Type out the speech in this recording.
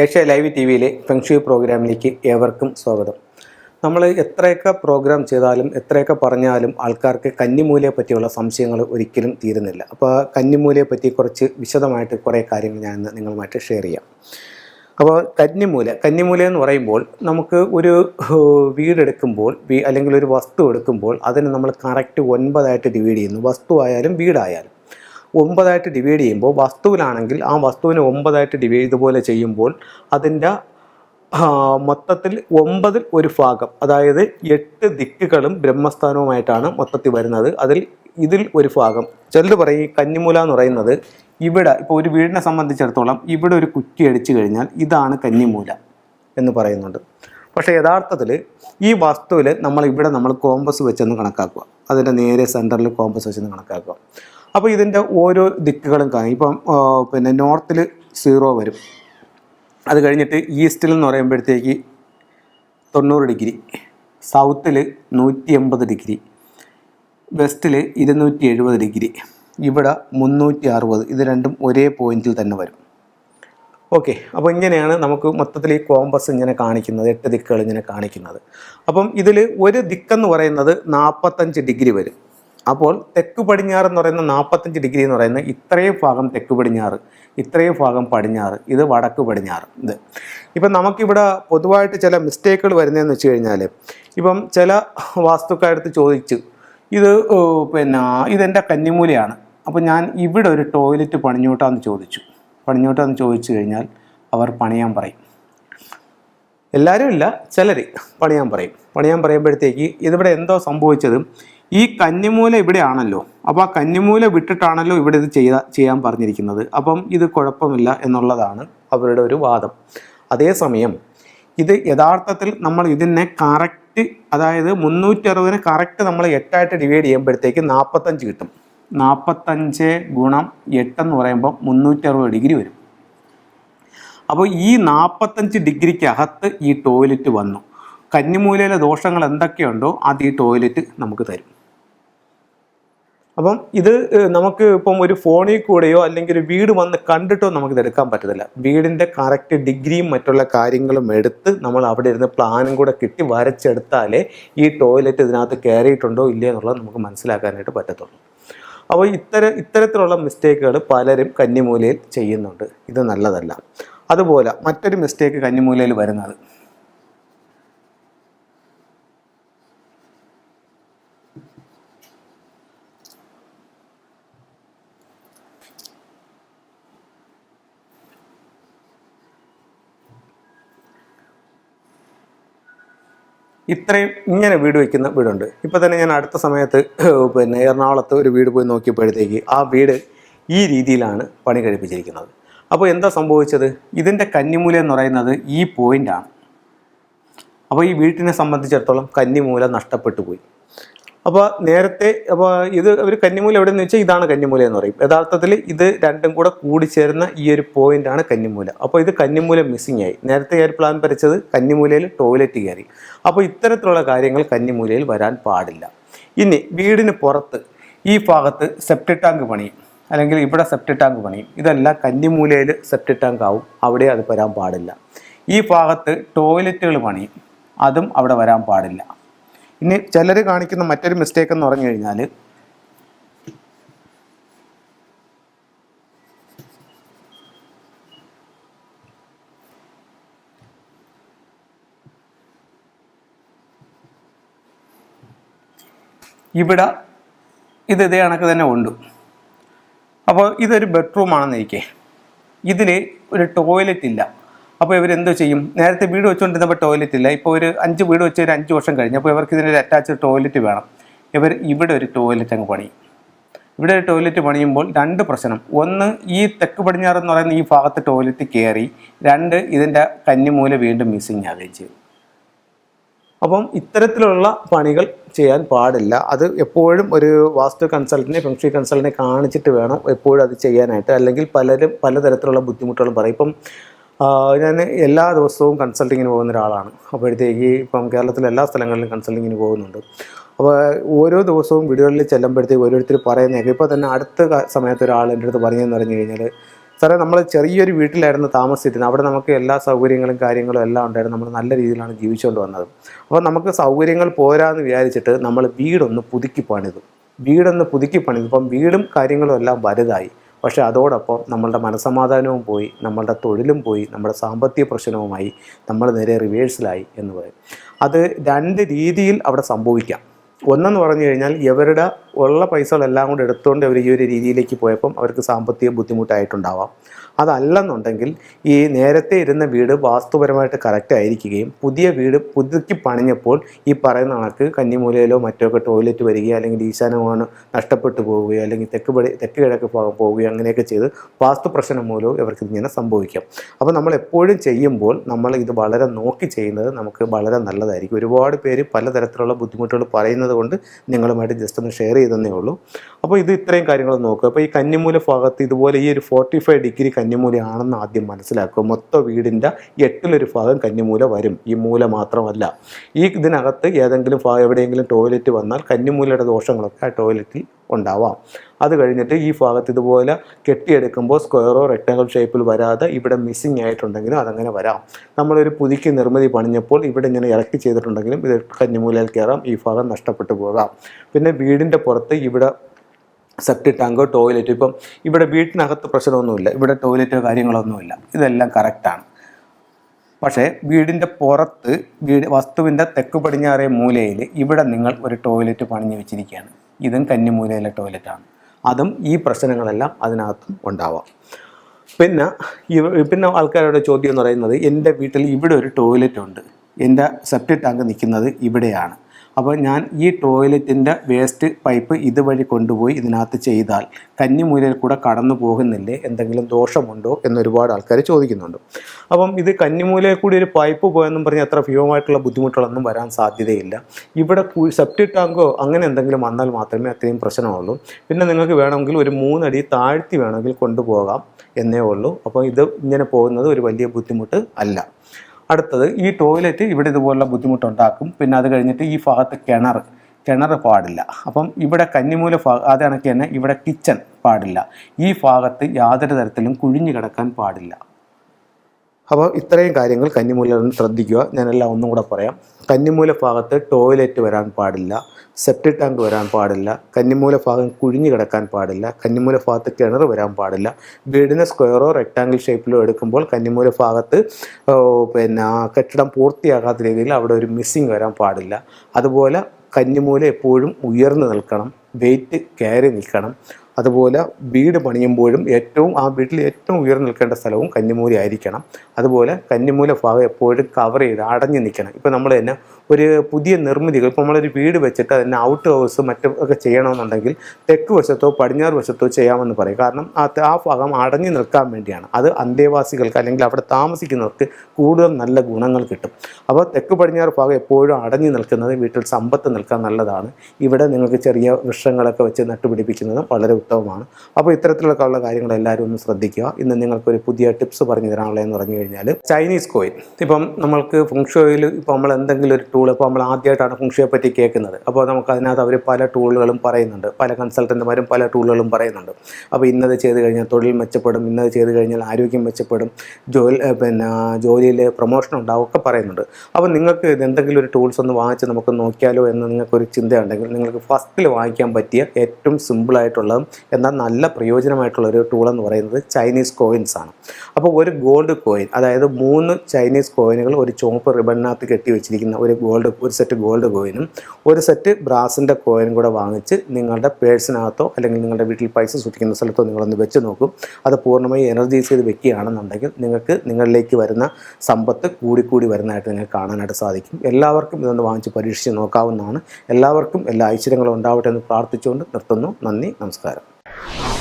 Asia live T വിയിലെ feng shui പ്രോഗ്രാമിലേക്ക് ഏവർക്കും സ്വാഗതം. നമ്മൾ എത്രയൊക്കെ പ്രോഗ്രാം ചെയ്താലും എത്രയൊക്കെ പറഞ്ഞാലും ആൾക്കാർക്ക് കന്നിമൂലയെ പറ്റിയുള്ള സംശയങ്ങൾ ഒരിക്കലും തീരുന്നില്ല. അപ്പോൾ കന്നിമൂലയെ പറ്റി കുറച്ച് വിശദമായിട്ട് കുറേ കാര്യങ്ങൾ ഞാൻ ഇന്ന് നിങ്ങളുമായിട്ട് ഷെയർ ചെയ്യാം. അപ്പോൾ കന്നിമൂല കന്നിമൂല എന്ന് പറയുമ്പോൾ നമുക്ക് ഒരു വീടെടുക്കുമ്പോൾ അല്ലെങ്കിൽ ഒരു വസ്തു എടുക്കുമ്പോൾ അതിന് നമ്മൾ കറക്റ്റ് ഒൻപതായിട്ട് ഡിവൈഡ് ചെയ്യുന്നു. വസ്തു ആയാലും വീടായാലും. ഒമ്പതായിട്ട് ഡിവൈഡ് ചെയ്യുമ്പോൾ വസ്തുവിലാണെങ്കിൽ ആ വസ്തുവിനെ ഒമ്പതായിട്ട് ഡിവൈഡ് ഇതുപോലെ ചെയ്യുമ്പോൾ അതിന്റെ മൊത്തത്തിൽ ഒമ്പതിൽ ഒരു ഭാഗം അതായത് എട്ട് ദിക്കുകളും ബ്രഹ്മസ്ഥാനവുമായിട്ടാണ് മൊത്തത്തിൽ വരുന്നത്. അതിൽ ഇതിൽ ഒരു ഭാഗം. ചിലർ പറയും ഈ കന്നിമൂല എന്ന് പറയുന്നത് ഇവിടെ ഇപ്പോൾ ഒരു വീടിനെ സംബന്ധിച്ചിടത്തോളം ഇവിടെ ഒരു കുറ്റി അടിച്ചു കഴിഞ്ഞാൽ ഇതാണ് കന്നിമൂല എന്ന് പറയുന്നുണ്ട്. പക്ഷേ യഥാർത്ഥത്തിൽ ഈ വസ്തുവിൽ നമ്മൾ ഇവിടെ നമ്മൾ കോമ്പസ് വെച്ചൊന്ന് കണക്കാക്കുക. അതിന്റെ നേരെ സെന്ററിൽ കോമ്പസ് വെച്ചൊന്ന് കണക്കാക്കുക. അപ്പോൾ ഇതിന്റെ ഓരോ ദിക്കുകളും കാണും. ഇപ്പം പിന്നെ നോർത്തിൽ സീറോ വരും. അത് കഴിഞ്ഞിട്ട് ഈസ്റ്റിൽ എന്ന് പറയുമ്പോഴത്തേക്ക് തൊണ്ണൂറ് ഡിഗ്രി സൗത്തിൽ നൂറ്റി എൺപത് ഡിഗ്രി വെസ്റ്റിൽ ഇരുന്നൂറ്റി എഴുപത് ഡിഗ്രി ഇവിടെ മുന്നൂറ്റി അറുപത് ഇത് രണ്ടും ഒരേ പോയിന്റിൽ തന്നെ വരും. ഓക്കെ അപ്പോൾ ഇങ്ങനെയാണ് നമുക്ക് മൊത്തത്തിൽ ഈ കോമ്പസ് ഇങ്ങനെ കാണിക്കുന്നത് എട്ട് ദിക്കുകൾ ഇങ്ങനെ കാണിക്കുന്നത്. അപ്പം ഇതിൽ ഒരു ദിക്കെന്ന് പറയുന്നത് നാൽപ്പത്തഞ്ച് ഡിഗ്രി വരും. അപ്പോൾ തെക്ക് പടിഞ്ഞാറ് എന്ന് പറയുന്ന നാൽപ്പത്തഞ്ച് ഡിഗ്രി എന്ന് പറയുന്ന ഇത്രയും ഭാഗം തെക്ക് പടിഞ്ഞാറ് ഇത്രയും ഭാഗം പടിഞ്ഞാറ് ഇത് വടക്ക് പടിഞ്ഞാറ് ഇത്. ഇപ്പം നമുക്കിവിടെ പൊതുവായിട്ട് ചില മിസ്റ്റേക്കുകൾ വരുന്നതെന്ന് വെച്ച് കഴിഞ്ഞാൽ ഇപ്പം ചില വാസ്തുക്കാരടുത്ത് ചോദിച്ചു ഇത് പിന്നെ ഇതെന്റെ കന്നിമൂലയാണ് അപ്പോൾ ഞാൻ ഇവിടെ ഒരു ടോയ്ലറ്റ് പണിഞ്ഞോട്ടാന്ന് ചോദിച്ചു. പണിഞ്ഞോട്ടാന്ന് ചോദിച്ചു കഴിഞ്ഞാൽ അവർ പണിയാൻ പറയും. എല്ലാവരും ഇല്ല ചിലർ പണിയാൻ പറയും. പണിയാൻ പറയുമ്പോഴത്തേക്ക് ഇതിവിടെ എന്തോ സംഭവിച്ചത് ഈ കന്നിമൂല ഇവിടെയാണല്ലോ. അപ്പോൾ ആ കന്നിമൂല വിട്ടിട്ടാണല്ലോ ഇവിടെ ഇത് ചെയ്ത ചെയ്യാൻ പറഞ്ഞിരിക്കുന്നത്. അപ്പം ഇത് കുഴപ്പമില്ല എന്നുള്ളതാണ് അവരുടെ ഒരു വാദം. അതേസമയം ഇത് യഥാർത്ഥത്തിൽ നമ്മൾ ഇതിനെ കറക്റ്റ് അതായത് മുന്നൂറ്റി അറുപതിന് കറക്റ്റ് നമ്മൾ എട്ടായിട്ട് ഡിവൈഡ് ചെയ്യുമ്പോഴത്തേക്ക് നാൽപ്പത്തഞ്ച് കിട്ടും. നാൽപ്പത്തഞ്ച് ഗുണം എട്ടെന്ന് പറയുമ്പോൾ മുന്നൂറ്റി അറുപത് ഡിഗ്രി വരും. അപ്പോൾ ഈ നാൽപ്പത്തഞ്ച് ഡിഗ്രിക്കകത്ത് ഈ ടോയ്ലറ്റ് വന്നു. കന്നിമൂലയിലെ ദോഷങ്ങൾ എന്തൊക്കെയുണ്ടോ അത് ഈ ടോയ്ലറ്റ് നമുക്ക് തരും. അപ്പം ഇത് നമുക്ക് ഇപ്പം ഒരു ഫോണിൽ കൂടെയോ അല്ലെങ്കിൽ ഒരു വീട് വന്ന് കണ്ടിട്ടോ നമുക്കിത് എടുക്കാൻ പറ്റത്തില്ല. വീടിന്റെ കറക്റ്റ് ഡിഗ്രിയും മറ്റുള്ള കാര്യങ്ങളും എടുത്ത് നമ്മൾ അവിടെ ഇരുന്ന് പ്ലാനും കൂടെ കിട്ടി വരച്ചെടുത്താലേ ഈ ടോയ്ലറ്റ് ഇതിനകത്ത് കയറിയിട്ടുണ്ടോ ഇല്ലയോ എന്നുള്ളത് നമുക്ക് മനസ്സിലാക്കാനായിട്ട് പറ്റത്തുള്ളൂ. അപ്പോൾ ഇത്തര ഇത്തരത്തിലുള്ള മിസ്റ്റേക്കുകൾ പലരും കന്നിമൂലയിൽ ചെയ്യുന്നുണ്ട്. ഇത് നല്ലതല്ല. അതുപോലെ മറ്റൊരു മിസ്റ്റേക്ക് കന്നിമൂലയിൽ വരുന്നത്. ഇത്രയും ഇങ്ങനെ വീട് വയ്ക്കുന്ന വീടുണ്ട്. ഇപ്പോൾ തന്നെ ഞാൻ അടുത്ത സമയത്ത് പിന്നെ എറണാകുളത്ത് ഒരു വീട് പോയി നോക്കിയപ്പോഴത്തേക്ക് ആ വീട് ഈ രീതിയിലാണ് പണി കഴിപ്പിച്ചിരിക്കുന്നത്. അപ്പോൾ എന്താ സംഭവിച്ചത്? ഇതിന്റെ കന്നിമൂല എന്ന് പറയുന്നത് ഈ പോയിന്റാണ് അപ്പോൾ ഈ വീട്ടിനെ സംബന്ധിച്ചിടത്തോളം കന്നിമൂല നഷ്ടപ്പെട്ടു പോയി. അപ്പോൾ നേരത്തെ അപ്പോൾ ഇത് ഒരു കന്നിമൂല എവിടെയെന്ന് വെച്ചാൽ ഇതാണ് കന്നിമൂല എന്ന് പറയും. യഥാർത്ഥത്തിൽ ഇത് രണ്ടും കൂടെ കൂടിച്ചേരുന്ന ഈ ഒരു പോയിന്റാണ് കന്നിമൂല. അപ്പോൾ ഇത് കന്നിമൂല മിസ്സിങ് ആയി. നേരത്തെ ഒരു പ്ലാൻ വരച്ചത്? കന്നിമൂലയിൽ ടോയ്ലറ്റ് കയറി. അപ്പോൾ ഇത്തരത്തിലുള്ള കാര്യങ്ങൾ കന്നിമൂലയിൽ വരാൻ പാടില്ല. ഇനി വീടിന് പുറത്ത് ഈ ഭാഗത്ത് സെപ്റ്റി ടാങ്ക് പണിയും അല്ലെങ്കിൽ ഇവിടെ സെപ്റ്റി ടാങ്ക് പണിയും ഇതെല്ലാം കന്നിമൂലയിൽ സെപ്റ്റി ടാങ്ക് ആവും. അവിടെ അത് വരാൻ പാടില്ല. ഈ ഭാഗത്ത് ടോയ്ലറ്റുകൾ പണിയും അതും അവിടെ വരാൻ പാടില്ല. ഇനി ചിലർ കാണിക്കുന്ന മറ്റൊരു മിസ്റ്റേക്ക് എന്ന് പറഞ്ഞു കഴിഞ്ഞാൽ ഇവിടെ ഇത് ഇതേ കണക്ക് തന്നെ ഉണ്ട്. അപ്പോൾ ഇതൊരു ബെഡ്റൂം ആണെന്നിരിക്കെ ഇതിൽ ഒരു ടോയ്ലറ്റ് ഇല്ല. അപ്പോൾ ഇവരെന്തോ ചെയ്യും? നേരത്തെ വീട് വെച്ചുകൊണ്ടിരുന്നപ്പോൾ ടോയ്ലറ്റ് ഇല്ല. ഇപ്പോൾ ഒരു അഞ്ച് വീട് വെച്ച് ഒരു അഞ്ച് വർഷം കഴിഞ്ഞ്. അപ്പോൾ ഇവർക്ക് ഇതിനൊരു അറ്റാച്ച്ഡ് ടോയ്ലറ്റ് വേണം. ഇവർ ഇവിടെ ഒരു ടോയ്ലറ്റ് അങ്ങ് പണിയും. ഇവിടെ ഒരു ടോയ്ലറ്റ് പണിയുമ്പോൾ രണ്ട് പ്രശ്നം. ഒന്ന് ഈ തെക്ക് പടിഞ്ഞാറ് എന്ന് പറയുന്ന ഈ ഭാഗത്ത് ടോയ്ലറ്റ് കയറി രണ്ട് ഇതിന്റെ കന്നിമൂല വീണ്ടും മിസ്സിങ് ആവുകയും ചെയ്യും. അപ്പം ഇത്തരത്തിലുള്ള പണികൾ ചെയ്യാൻ പാടില്ല. അത് എപ്പോഴും ഒരു വാസ്തു കൺസൾട്ടിനെ ഫെങ്ഷി കൺസൾട്ടിനെ കാണിച്ചിട്ട് വേണം എപ്പോഴും അത് ചെയ്യാനായിട്ട്. അല്ലെങ്കിൽ പലരും പലതരത്തിലുള്ള ബുദ്ധിമുട്ടുകളും പറയും. ഇപ്പം ഞാൻ എല്ലാ ദിവസവും കൺസൾട്ടിങ്ങിന് പോകുന്ന ഒരാളാണ്. അപ്പോഴത്തേക്ക് ഇപ്പം കേരളത്തിലെ എല്ലാ സ്ഥലങ്ങളിലും കൺസൾട്ടിങ്ങിന് പോകുന്നുണ്ട്. അപ്പോൾ ഓരോ ദിവസവും വീടുകളിൽ ചെല്ലുമ്പോഴത്തേക്ക് ഓരോരുത്തർ പറയുന്നതൊക്കെ ഇപ്പോൾ തന്നെ അടുത്ത സമയത്ത് ഒരാൾ എന്റെ അടുത്ത് പറഞ്ഞതെന്ന് പറഞ്ഞു കഴിഞ്ഞാൽ സാറേ നമ്മൾ ചെറിയൊരു വീട്ടിലായിരുന്നു താമസിച്ചിരുന്നത്. അവിടെ നമുക്ക് എല്ലാ സൗകര്യങ്ങളും കാര്യങ്ങളും എല്ലാം ഉണ്ടായിരുന്നു. നമ്മൾ നല്ല രീതിയിലാണ് ജീവിച്ചുകൊണ്ട് വന്നത്. അപ്പോൾ നമുക്ക് സൗകര്യങ്ങൾ പോരാന്ന് വിചാരിച്ചിട്ട് നമ്മൾ വീടൊന്ന് പുതുക്കി പണിതു. വീടൊന്ന് പുതുക്കി പണിതു. ഇപ്പം വീടും കാര്യങ്ങളും എല്ലാം വലുതായി. പക്ഷേ അതോടൊപ്പം നമ്മളുടെ മനസമാധാനവും പോയി നമ്മളുടെ തൊഴിലും പോയി നമ്മുടെ സാമ്പത്തിക പ്രശ്നവുമായി നമ്മൾ നേരെ റിവേഴ്സിലായി എന്ന് പറയും. അത് രണ്ട് രീതിയിൽ അവിടെ സംഭവിക്കാം. ഒന്നെന്ന് പറഞ്ഞു കഴിഞ്ഞാൽ ഇവരുടെ ഉള്ള പൈസകളെല്ലാം കൂടെ എടുത്തുകൊണ്ട് അവർ ഈ ഒരു രീതിയിലേക്ക് പോയപ്പം അവർക്ക് സാമ്പത്തിക ബുദ്ധിമുട്ടായിട്ടുണ്ടാവാം. അതല്ലെന്നുണ്ടെങ്കിൽ ഈ നേരത്തെ ഇരുന്ന വീട് വാസ്തുപരമായിട്ട് കറക്റ്റ് ആയിരിക്കുകയും പുതിയ വീട് പുതുക്കി പണിഞ്ഞപ്പോൾ ഈ പറയുന്ന കണക്ക് കന്നിമൂലയിലോ മറ്റോ ഒക്കെ ടോയ്ലറ്റ് വരികയോ അല്ലെങ്കിൽ ഈശാനമാണ് നഷ്ടപ്പെട്ടു പോവുകയോ അല്ലെങ്കിൽ തെക്ക് പടി തെക്ക് കിഴക്ക് പോവുകയോ അങ്ങനെയൊക്കെ ചെയ്ത് വാസ്തു പ്രശ്നം മൂലവും ഇവർക്ക് ഇങ്ങനെ സംഭവിക്കാം. അപ്പോൾ നമ്മൾ എപ്പോഴും ചെയ്യുമ്പോൾ നമ്മൾ ഇത് വളരെ നോക്കി ചെയ്യുന്നത് നമുക്ക് വളരെ നല്ലതായിരിക്കും. ഒരുപാട് പേര് പലതരത്തിലുള്ള ബുദ്ധിമുട്ടുകൾ പറയുന്നത് കൊണ്ട് നിങ്ങളുമായിട്ട് ജസ്റ്റ് ഒന്ന് ഷെയർ ചെയ്തതന്നേ ഉള്ളൂ. അപ്പോൾ ഇത് ഇത്രയും കാര്യങ്ങൾ നോക്കുക. അപ്പോൾ ഈ കന്നിമൂല ഭാഗത്ത് ഇതുപോലെ ഈ ഒരു ഫോർട്ടി ഫൈവ് ഡിഗ്രി കന്നിമൂലയാണെന്ന് ആദ്യം മനസ്സിലാക്കുക. മൊത്തം വീടിന്റെ എട്ടിലൊരു ഭാഗം കന്നിമൂല വരും. ഈ മൂല മാത്രമല്ല. ഈ ഇതിനകത്ത് ഏതെങ്കിലും എവിടെയെങ്കിലും ടോയ്ലറ്റ് വന്നാൽ കന്നിമൂലയുടെ ദോഷങ്ങളൊക്കെ ആ ടോയ്ലറ്റിൽ ഉണ്ടാവാം. അത് കഴിഞ്ഞിട്ട് ഈ ഭാഗത്ത് ഇതുപോലെ കെട്ടിയെടുക്കുമ്പോൾ സ്ക്വയറോ റെക്ടാങ്കിൾ ഷേപ്പിൽ വരാതെ ഇവിടെ മിസ്സിങ് ആയിട്ടുണ്ടെങ്കിലും അതങ്ങനെ വരാം. നമ്മളൊരു പുതുക്കി നിർമ്മിതി പണിഞ്ഞപ്പോൾ ഇവിടെ ഇങ്ങനെ ഇറക്കി ചെയ്തിട്ടുണ്ടെങ്കിലും ഇത് കന്നിമൂലയിൽ കയറാം ഈ ഭാഗം നഷ്ടപ്പെട്ടു പോകാം. പിന്നെ വീടിന്റെ പുറത്ത് ഇവിടെ സെപ്റ്റി ടാങ്ക് ടോയ്ലറ്റ് ഇപ്പം ഇവിടെ വീട്ടിനകത്ത് പ്രശ്നമൊന്നുമില്ല. ഇവിടെ ടോയ്ലറ്റോ കാര്യങ്ങളൊന്നുമില്ല. ഇതെല്ലാം കറക്റ്റാണ് പക്ഷേ വീടിന്റെ പുറത്ത് വീട് വസ്തുവിന്റെ തെക്ക് പടിഞ്ഞാറേ മൂലയിൽ ഇവിടെ നിങ്ങൾ ഒരു ടോയ്ലറ്റ് പണിഞ്ഞു വെച്ചിരിക്കുകയാണ്. ഇതും കന്നിമൂലയിലെ ടോയ്ലറ്റാണ് അതും ഈ പ്രശ്നങ്ങളെല്ലാം അതിനകത്തും ഉണ്ടാവാം. പിന്നെ പിന്നെ ആൾക്കാരുടെ ചോദ്യം എന്ന് പറയുന്നത് എന്റെ വീട്ടിൽ ഇവിടെ ഒരു ടോയ്ലറ്റ് ഉണ്ട്. എന്റെ സെപ്റ്റി ടാങ്ക് നിൽക്കുന്നത് ഇവിടെയാണ്. അപ്പോൾ ഞാൻ ഈ ടോയ്ലറ്റിന്റെ വേസ്റ്റ് പൈപ്പ് ഇതുവഴി കൊണ്ടുപോയി ഇതിനകത്ത് ചെയ്താൽ കന്നിമൂലയിൽ കൂടെ കടന്നു പോകുന്നില്ലേ? എന്തെങ്കിലും ദോഷമുണ്ടോ? എന്ന് ഒരുപാട് ആൾക്കാർ ചോദിക്കുന്നുണ്ട്. അപ്പം ഇത് കന്നിമൂലയിൽ കൂടി ഒരു പൈപ്പ് പോയെന്നും പറഞ്ഞ് അത്ര ഭീമമായിട്ടുള്ള ബുദ്ധിമുട്ടുകളൊന്നും വരാൻ സാധ്യതയില്ല. ഇവിടെ സെപ്റ്റി ടാങ്കോ അങ്ങനെ എന്തെങ്കിലും വന്നാൽ മാത്രമേ അത്രയും പ്രശ്നമുള്ളൂ. പിന്നെ നിങ്ങൾക്ക് വേണമെങ്കിൽ ഒരു മൂന്നടി താഴ്ത്തി വേണമെങ്കിൽ കൊണ്ടുപോകാം എന്നേ ഉള്ളൂ. അപ്പോൾ ഇത് ഇങ്ങനെ പോകുന്നത് ഒരു വലിയ ബുദ്ധിമുട്ട് അല്ല. അടുത്തത് ഈ ടോയ്ലറ്റ് ഇവിടെ ഇതുപോലുള്ള ബുദ്ധിമുട്ടുണ്ടാക്കും. പിന്നെ അത് കഴിഞ്ഞിട്ട് ഈ ഭാഗത്ത് കിണർ കിണർ പാടില്ല. അപ്പം ഇവിടെ കന്നിമൂല ഭാഗം അത് കണക്ക് തന്നെ ഇവിടെ കിച്ചൺ പാടില്ല. ഈ ഭാഗത്ത് യാതൊരു തരത്തിലും കുഴിഞ്ഞു കിടക്കാൻ പാടില്ല. അപ്പോൾ ഇത്രയും കാര്യങ്ങൾ കന്നിമൂല ശ്രദ്ധിക്കുക. ഞാനെല്ലാം ഒന്നും കൂടെ പറയാം. കന്നിമൂല ഭാഗത്ത് ടോയ്ലറ്റ് വരാൻ പാടില്ല. സെപ്റ്റിക് ടാങ്ക് വരാൻ പാടില്ല. കന്നിമൂല ഭാഗം കുഴിഞ്ഞു കിടക്കാൻ പാടില്ല. കന്നിമൂല ഭാഗത്ത് കിണർ വരാൻ പാടില്ല. വീടിന് സ്ക്വയറോ റെക്ടാങ്കിൾ ഷേപ്പിലോ എടുക്കുമ്പോൾ കന്നിമൂല ഭാഗത്ത് പിന്നെ കെട്ടിടം പൂർത്തിയാകാത്ത രീതിയിൽ അവിടെ ഒരു മിസ്സിങ് വരാൻ പാടില്ല. അതുപോലെ കന്നിമൂല എപ്പോഴും ഉയർന്നു നിൽക്കണം. വെയിറ്റ് കയറി നിൽക്കണം. അതുപോലെ വീട് പണിയുമ്പോഴും ഏറ്റവും ആ വീട്ടിൽ ഏറ്റവും ഉയർന്നു നിൽക്കേണ്ട സ്ഥലവും കന്നിമൂല ആയിരിക്കണം. അതുപോലെ കന്നിമൂല ഭാഗം എപ്പോഴും കവർ ചെയ്ത് അടഞ്ഞു നിൽക്കണം. ഇപ്പോൾ നമ്മൾ തന്നെ ഒരു പുതിയ നിർമ്മിതികൾ ഇപ്പോൾ നമ്മളൊരു വീട് വെച്ചിട്ട് അതിന് ഔട്ട് ഹൗസ് മറ്റും ഒക്കെ ചെയ്യണമെന്നുണ്ടെങ്കിൽ തെക്ക് വശത്തോ പടിഞ്ഞാറ് വശത്തോ ചെയ്യാമെന്ന് പറയും. കാരണം ആ ആ ഭാഗം അടഞ്ഞു നിൽക്കാൻ വേണ്ടിയാണ്. അത് അന്തേവാസികൾക്ക് അല്ലെങ്കിൽ അവിടെ താമസിക്കുന്നവർക്ക് കൂടുതൽ നല്ല ഗുണങ്ങൾ കിട്ടും. അപ്പോൾ തെക്ക് പടിഞ്ഞാറ് ഭാഗം എപ്പോഴും അടഞ്ഞു നിൽക്കുന്നത് വീട്ടിൽ സമ്പത്ത് നിൽക്കാൻ നല്ലതാണ്. ഇവിടെ നിങ്ങൾക്ക് ചെറിയ വൃക്ഷങ്ങളൊക്കെ വെച്ച് നട്ടുപിടിപ്പിക്കുന്നതും വളരെ ഉത്തമമാണ്. അപ്പോൾ ഇത്തരത്തിലുള്ള കാര്യങ്ങൾ എല്ലാവരും ഒന്ന് ശ്രദ്ധിക്കുക. ഇന്ന് നിങ്ങൾക്കൊരു പുതിയ ടിപ്സ് പറഞ്ഞു തരാനുള്ളതെന്ന് പറഞ്ഞു കഴിഞ്ഞാൽ ചൈനീസ് കോയിൻ. ഇപ്പം നമ്മൾക്ക് ഫുങ്ഷോയിൽ ഇപ്പോൾ നമ്മൾ എന്തെങ്കിലും ഒരു ടൂൾ ഇപ്പോൾ നമ്മൾ ആദ്യമായിട്ടാണ് ഫുങ്ഷോയെ പറ്റി കേൾക്കുന്നത്. അപ്പോൾ നമുക്ക് അതിനകത്ത് അവർ പല ടൂളുകളും പറയുന്നുണ്ട്. പല കൺസൾട്ടന്റുമാരും പല ടൂളുകളും പറയുന്നുണ്ട്. അപ്പോൾ ഇന്നത് ചെയ്ത് കഴിഞ്ഞാൽ തൊഴിൽ മെച്ചപ്പെടും. ഇന്നത് ചെയ്ത് കഴിഞ്ഞാൽ ആരോഗ്യം മെച്ചപ്പെടും. ജോലി പിന്നെ ജോലിയിൽ പ്രൊമോഷൻ ഉണ്ടാവും ഒക്കെ പറയുന്നുണ്ട്. അപ്പോൾ നിങ്ങൾക്ക് എന്തെങ്കിലും ഒരു ടൂൾസ് ഒന്ന് വാങ്ങിച്ച് നമുക്ക് നോക്കിയാലോ എന്ന് നിങ്ങൾക്കൊരു ചിന്തയുണ്ടെങ്കിൽ നിങ്ങൾക്ക് ഫസ്റ്റിൽ വാങ്ങിക്കാൻ പറ്റിയ ഏറ്റവും സിമ്പിളായിട്ടുള്ളതും എന്നാൽ നല്ല പ്രയോജനമായിട്ടുള്ള ഒരു ടൂൾ എന്ന് പറയുന്നത് ചൈനീസ് കോയിൻസ് ആണ്. അപ്പോൾ ഒരു ഗോൾഡ് കോയിൻ അതായത് മൂന്ന് ചൈനീസ് കോയിനുകൾ ഒരു ചുവപ്പ് റിബണിനകത്ത് കെട്ടി വെച്ചിരിക്കുന്ന ഒരു ഗോൾഡ് ഒരു സെറ്റ് ഗോൾഡ് കോയിനും ഒരു സെറ്റ് ബ്രാസിന്റെ കോയിനും കൂടെ വാങ്ങിച്ച് നിങ്ങളുടെ പേഴ്സിനകത്തോ അല്ലെങ്കിൽ നിങ്ങളുടെ വീട്ടിൽ പൈസ സൂക്ഷിക്കുന്ന സ്ഥലത്തോ നിങ്ങളൊന്ന് വെച്ച് നോക്കും. അത് പൂർണമായി എനർജൈസ് ചെയ്ത് വെക്കുകയാണെന്നുണ്ടെങ്കിൽ നിങ്ങൾക്ക് നിങ്ങളിലേക്ക് വരുന്ന സമ്പത്ത് കൂടിക്കൂടി വരുന്നതായിട്ട് നിങ്ങൾക്ക് കാണാനായിട്ട് സാധിക്കും. എല്ലാവർക്കും ഇതൊന്ന് വാങ്ങിച്ച് പരീക്ഷിച്ച് നോക്കാവുന്നതാണ്. എല്ലാവർക്കും എല്ലാ ഐശ്വര്യങ്ങളും ഉണ്ടാവട്ടെ എന്ന് പ്രാർത്ഥിച്ചുകൊണ്ട് നിർത്തുന്നു. നന്ദി നമസ്കാരം. you